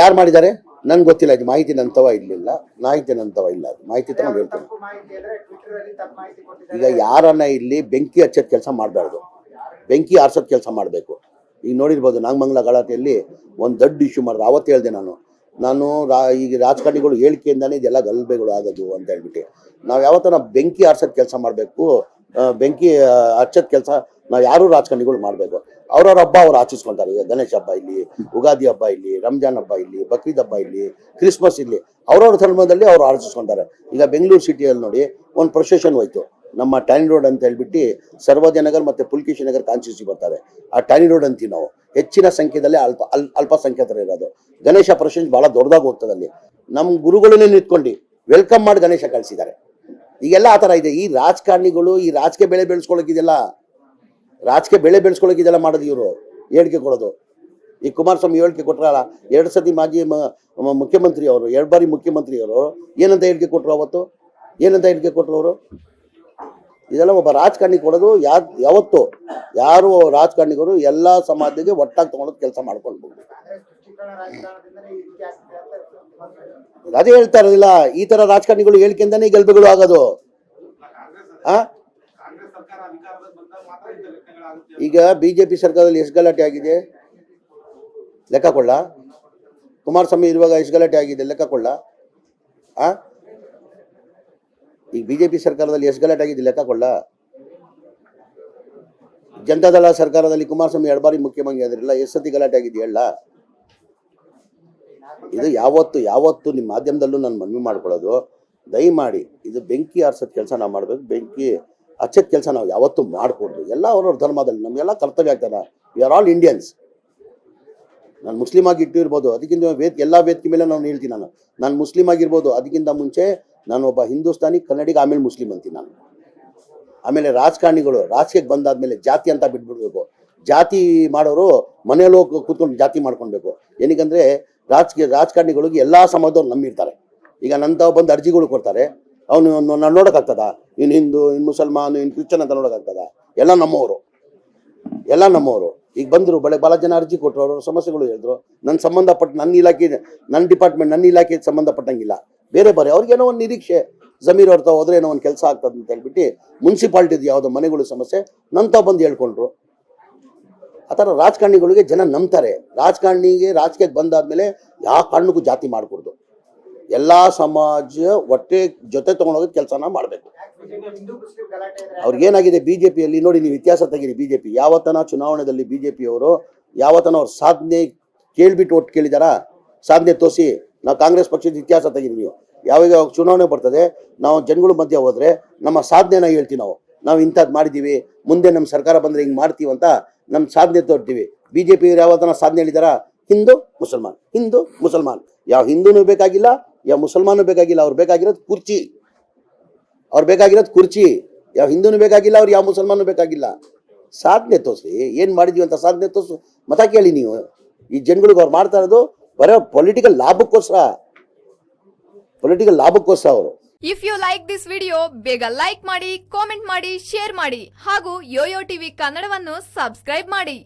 ಯಾರು ಮಾಡಿದ್ದಾರೆ? ನನ್ಗೆ ಗೊತ್ತಿಲ್ಲ ಇದು ಮಾಹಿತಿ ನಂತವ ಇರಲಿಲ್ಲ. ಮಾಹಿತಿ ನಂತವ ಇಲ್ಲ ಅದು ಮಾಹಿತಿ ತಗೊಂಡು ಹೇಳ್ತೀನಿ. ಈಗ ಯಾರನ್ನ ಇಲ್ಲಿ ಬೆಂಕಿ ಹಚ್ಚೋದ್ ಕೆಲಸ ಮಾಡಬಾರ್ದು. ಬೆಂಕಿ ಆರ್ಸೋದ್ ಕೆಲಸ ಮಾಡಬೇಕು. ಈಗ ನೋಡಿರ್ಬೋದು ನಾಗಮಂಗಲ ಗಲಾಟೆಯಲ್ಲಿ ಒಂದು ದೊಡ್ಡ ಇಶ್ಯೂ ಮಾಡಿದ್ರು ಅವತ್ತು ಹೇಳಿದೆ ನಾನು. ನಾನು ರಾ ಈಗ ರಾಜಕಾರಣಿಗಳು ಹೇಳಿಕೆಯಿಂದಾನೇ ಇದೆಲ್ಲ ಗಲಭೆಗಳು ಆಗೋದು ಅಂತ ಹೇಳ್ಬಿಟ್ಟು. ನಾವು ಯಾವತ್ತನ ಬೆಂಕಿ ಆರ್ಸೋದ್ ಕೆಲಸ ಮಾಡಬೇಕು ಬೆಂಕಿ ಹಚ್ಚೋದ್ ಕೆಲಸ ನಾವು ಯಾರು ರಾಜಕಾರಣಿಗಳು ಮಾಡಬೇಕು. ಅವ್ರವ್ರ ಹಬ್ಬ ಅವ್ರು ಆಚರಿಸ್ಕೊಂತಾರೆ. ಈಗ ಗಣೇಶ ಹಬ್ಬ ಇಲ್ಲಿ, ಉಗಾದಿ ಹಬ್ಬ ಇಲ್ಲಿ, ರಂಜಾನ್ ಹಬ್ಬ ಇಲ್ಲಿ, ಬಕ್ರೀದ್ ಹಬ್ಬ ಇಲ್ಲಿ, ಕ್ರಿಸ್ಮಸ್ ಇಲ್ಲಿ ಅವ್ರವ್ರ ಧರ್ಮದಲ್ಲಿ ಅವ್ರು ಆಚರಿಸ್ಕೊಂತಾರೆ. ಈಗ ಬೆಂಗಳೂರು ಸಿಟಿಯಲ್ಲಿ ನೋಡಿ ಒಂದು ಪ್ರೊಸೆಷನ್ ಹೋಯ್ತು. ನಮ್ಮ ಟ್ಯಾನಿ ರೋಡ್ ಅಂತ ಹೇಳ್ಬಿಟ್ಟು ಸರ್ವೋದಯ ನಗರ್ ಮತ್ತೆ ಪುಲ್ಕೇಶಿ ನಗರ್ ಕಾನ್ಸ್ಟಿಟ್ಯೂನ್ಸಿ ಬರ್ತಾರೆ. ಆ ಟ್ಯಾನಿ ರೋಡ್ ಅಂತೀವಿ ನಾವು. ಹೆಚ್ಚಿನ ಸಂಖ್ಯೆದಲ್ಲಿ ಅಲ್ಪ, ಅಲ್ ಸಂಖ್ಯಾತರ ಇರೋದು. ಗಣೇಶ ಪ್ರೊಸೆಷನ್ ಬಹಳ ದೊಡ್ಡದಾಗಿ ಹೋಗ್ತದೆ ಅಲ್ಲಿ. ನಮ್ಮ ಗುರುಗಳನ್ನೇ ನಿಂತ್ಕೊಂಡು ವೆಲ್ಕಮ್ ಮಾಡಿ ಗಣೇಶ ಕಳಿಸಿದ್ದಾರೆ. ಈಗೆಲ್ಲ ಆ ಥರ ಇದೆ. ಈ ರಾಜಕಾರಣಿಗಳು, ಈ ರಾಜಕೀಯ ಬೆಳೆ ಬೆಳೆಸ್ಕೊಳಕ್ಕಿದೆಲ್ಲ ರಾಜಕೀಯ ಬೆಳೆ ಬೆಳೆಸ್ಕೊಳಕ್ಕಿದೆಲ್ಲ ಮಾಡೋದು ಇವರು, ಹೇಳಿಕೆ ಕೊಡೋದು. ಈ ಕುಮಾರಸ್ವಾಮಿ ಹೇಳಿಕೆ ಕೊಟ್ರಲ್ಲ, ಎರಡು ಸತಿ ಮಾಜಿ ಮುಖ್ಯಮಂತ್ರಿ ಅವರು, ಎರಡು ಬಾರಿ ಮುಖ್ಯಮಂತ್ರಿ ಅವರು ಏನಂತ ಹೇಳಿಕೆ ಕೊಟ್ಟರು ಅವತ್ತು? ಏನಂತ ಹೇಳಿಕೆ ಕೊಟ್ಟರು ಅವರು? ಇದೆಲ್ಲ ಒಬ್ಬ ರಾಜಕಾರಣಿ ಕೊಡೋದು ಯಾ ಯಾವತ್ತು? ಯಾರು ರಾಜಕಾರಣಿಗಳು ಎಲ್ಲ ಸಮಾಜಕ್ಕೆ ಒಟ್ಟಾಗಿ ತಗೊಳೋದು ಕೆಲಸ ಮಾಡ್ಕೊಂಡು ಅದೇ ಹೇಳ್ತಾ ಇರೋದಿಲ್ಲ, ಈ ತರ ರಾಜಕಾರಣಿಗಳು ಹೇಳಿಕೆಯಿಂದಾನೇ ಗೆಲ್ಬೆಗಳು ಆಗೋದು. ಆ? ಈಗ ಬಿಜೆಪಿ ಸರ್ಕಾರದಲ್ಲಿ ಎಷ್ಟು ಗಲಾಟೆ ಆಗಿದೆ. ಲೆಕ್ಕ ಕೊಳ್ಳ ಕುಮಾರಸ್ವಾಮಿ ಇರುವಾಗ ಎಷ್ಟು ಗಲಾಟೆ ಆಗಿದೆ, ಲೆಕ್ಕ ಕೊಳ್ಳ ಆ? ಈಗ ಬಿಜೆಪಿ ಸರ್ಕಾರದಲ್ಲಿ ಎಷ್ಟು ಗಲಾಟೆ ಆಗಿದೆ, ಲೆಕ್ಕ ಕೊಳ್ಳ ಜನತಾದಳ ಸರ್ಕಾರದಲ್ಲಿ ಕುಮಾರಸ್ವಾಮಿ ಎರಡು ಬಾರಿ ಮುಖ್ಯಮಂತ್ರಿ ಆದ್ರಿಲ್ಲ, ಎಷ್ಟು ಸತಿ ಗಲಾಟೆ ಆಗಿದೆ ಹೇಳ ಇದು ಯಾವತ್ತು ಯಾವತ್ತು ನಿಮ್ಮ ಮಾಧ್ಯಮದಲ್ಲೂ ನಾನು ಮನವಿ ಮಾಡ್ಕೊಳ್ಳೋದು, ದಯಮಾಡಿ ಇದು ಬೆಂಕಿ ಆರಿಸೋದು ಕೆಲಸ ನಾವು ಮಾಡಬೇಕು, ಬೆಂಕಿ ಹಚ್ಚೋದ್ ಕೆಲಸ ನಾವು ಯಾವತ್ತೂ ಮಾಡಿಕೊಡ್ದು. ಎಲ್ಲ ಅವ್ರವ್ರ ಧರ್ಮದಲ್ಲಿ. ನಮಗೆಲ್ಲ ಕರ್ತವ್ಯ ಆಗ್ತಾರೆ ವಿ ಆರ್ ಆಲ್ ಇಂಡಿಯನ್ಸ್ ನಾನು ಮುಸ್ಲಿಮ್ ಆಗಿ ಇಟ್ಟಿರ್ಬೋದು. ಅದಕ್ಕಿಂತ ವೇದ, ಎಲ್ಲ ವೇದಿಕೆ ಮೇಲೆ ನಾನು ಹೇಳ್ತೀನಿ ನಾನು. ನಾನು ಮುಸ್ಲಿಮ್ ಆಗಿರ್ಬೋದು. ಅದಕ್ಕಿಂತ ಮುಂಚೆ ನಾನು ಒಬ್ಬ ಹಿಂದೂಸ್ತಾನಿ ಕನ್ನಡಿಗ, ಆಮೇಲೆ ಮುಸ್ಲಿಂ ಅಂತೀನಿ ನಾನು. ಆಮೇಲೆ ರಾಜಕಾರಣಿಗಳು ರಾಜಕೀಯಕ್ಕೆ ಬಂದಾದ್ಮೇಲೆ ಜಾತಿ ಅಂತ ಬಿಟ್ಬಿಡ್ಬೇಕು. ಜಾತಿ ಮಾಡೋರು ಮನೆಯಲ್ಲಿ ಹೋಗಿ ಕೂತ್ಕೊಂಡು ಜಾತಿ ಮಾಡ್ಕೊಳ್ಬೇಕು. ಏನಕ್ಕಂದ್ರೆ ರಾಜಕೀಯ, ರಾಜಕಾರಣಿಗಳಿಗೆ ಎಲ್ಲ ಸಮಾಜದವ್ರು ನಂಬಿರ್ತಾರೆ ಈಗ ನಂತ ಬಂದು ಅರ್ಜಿಗಳು ಕೊಡ್ತಾರೆ. ಅವನು ನಾನು ನೋಡೋಕ್ಕಾಗ್ತದ? ಇನ್ನು ಹಿಂದೂ, ಇನ್ ಮುಸಲ್ಮಾನ್, ಇನ್ ಕ್ರಿಶ್ಚನ್ ಅಂತ ನೋಡೋಕ್ಕಾಗ್ತದ? ಎಲ್ಲ ನಮ್ಮವರು. ಎಲ್ಲ ನಮ್ಮವರು. ಈಗ ಬಂದರು, ಬಳೆ ಭಾಳ ಜನ ಅರ್ಜಿ ಕೊಟ್ಟರು ಅವರ ಸಮಸ್ಯೆಗಳು ಹೇಳಿದ್ರು. ನನ್ನ ಸಂಬಂಧಪಟ್ಟ ನನ್ನ ಇಲಾಖೆ ನನ್ನ ಡಿಪಾರ್ಟ್ಮೆಂಟ್ ನನ್ನ ಇಲಾಖೆಗೆ ಸಂಬಂಧಪಟ್ಟಂಗಿಲ್ಲ. ಬೇರೆ ಬೇರೆ, ಅವ್ರಿಗೆ ಏನೋ ಒಂದು ನಿರೀಕ್ಷೆ. ಜಮೀರ್ ಅವ್ರ ಹೋದ್ರೆ ಏನೋ ಒಂದು ಕೆಲಸ ಆಗ್ತದೆ ಅಂತ ಹೇಳ್ಬಿಟ್ಟು ಮುನ್ಸಿಪಾಲ್ಟಿದು ಯಾವುದೋ ಮನೆಗಳು ಸಮಸ್ಯೆ ನಂತ ಬಂದು ಹೇಳ್ಕೊಂಡ್ರು. ಆ ಥರ ರಾಜಕಾರಣಿಗಳಿಗೆ ಜನ ನಂಬ್ತಾರೆ. ರಾಜಕಾರಣಿಗೆ ರಾಜಕೀಯಕ್ಕೆ ಬಂದಾದ್ಮೇಲೆ ಯಾವ ಕಾರಣಕ್ಕೂ ಜಾತಿ ಮಾಡಕೂಡ್ದು. ಎಲ್ಲ ಸಮಾಜ ಒಟ್ಟೆ ಜೊತೆ ತೊಗೊಂಡೋಗೋದು ಕೆಲಸನ ಮಾಡಬೇಕು. ಅವ್ರಿಗೇನಾಗಿದೆ ಬಿ ಜೆ ಪಿಯಲ್ಲಿ ನೋಡಿ ನೀವು ಇತಿಹಾಸ ತೆಗೀರಿ ಬಿಜೆಪಿ. ಯಾವತ್ತನ ಚುನಾವಣೆಯಲ್ಲಿ ಪಿಯವರು ಯಾವತ್ತನ ಅವ್ರ ಸಾಧನೆ ಕೇಳ್ಬಿಟ್ಟು ಒಟ್ಟು ಕೇಳಿದಾರ? ಸಾಧನೆ ತೋರಿಸಿ ನಾವು ಕಾಂಗ್ರೆಸ್ ಪಕ್ಷದ ಇತಿಹಾಸ ತೆಗೀರಿ ನೀವು. ಯಾವಾಗ ಯಾವಾಗ ಚುನಾವಣೆ ಬರ್ತದೆ, ನಾವು ಜನಗಳ ಮಧ್ಯೆ ಹೋದ್ರೆ ನಮ್ಮ ಸಾಧನೆನ ಹೇಳ್ತೀವಿ ನಾವು. ನಾವು ಇಂಥದ್ದು ಮಾಡಿದ್ದೀವಿ ಮುಂದೆ ನಮ್ಮ ಸರ್ಕಾರ ಬಂದ್ರೆ ಹಿಂಗೆ ಮಾಡ್ತೀವಿ ಅಂತ ನಮ್ಮ ಸಾಧನೆ ತೋರ್ತೀವಿ. ಬಿಜೆಪಿ ಯಾವತ್ತನ ಸಾಧನೆ ಹೇಳಿದಾರ? ಹಿಂದೂ ಮುಸಲ್ಮಾನ್ ಹಿಂದೂ ಮುಸಲ್ಮಾನ್. ಯಾವ ಹಿಂದೂನೂ ಬೇಕಾಗಿಲ್ಲ ಯಾವ ಮುಸಲ್ಮಾನು ಬೇಕಾಗಿಲ್ಲ, ಅವ್ರು ಬೇಕಾಗಿರೋದು ಕುರ್ಚಿ. ಅವ್ರು ಬೇಕಾಗಿರೋದು ಕುರ್ಚಿ. ಯಾವ ಹಿಂದೂನು ಬೇಕಾಗಿಲ್ಲ, ಅವ್ರು ಯಾವ ಮುಸಲ್ಮಾನು ಬೇಕಾಗಿಲ್ಲ. ಸಾಧನೆ ತೋರಿಸಿ, ಏನು ಮಾಡಿದೀವಿ ಅಂತ ಸಾಧನೆ ತೋರಿಸು. ಮತ ಕೇಳಿ ನೀವು. ಈ ಜನಗಳಿಗೆ ಅವ್ರು ಮಾಡ್ತಾ ಇರೋದು ಬರೋ ಪೊಲಿಟಿಕಲ್ ಲಾಭಕ್ಕೋಸ್ಕರ. ಪೊಲಿಟಿಕಲ್ ಲಾಭಕ್ಕೋಸ್ಕರ ಅವರು. If you like this video ಬೇಗ ಲೈಕ್ ಮಾಡಿ ಕಾಮೆಂಟ್ ಮಾಡಿ ಶೇರ್ ಮಾಡಿ. ಹಾಗೂ ಯೋಯೋ ಟಿವಿ ಕನ್ನಡವನ್ನು ಸಬ್ಸ್ಕ್ರೈಬ್ ಮಾಡಿ.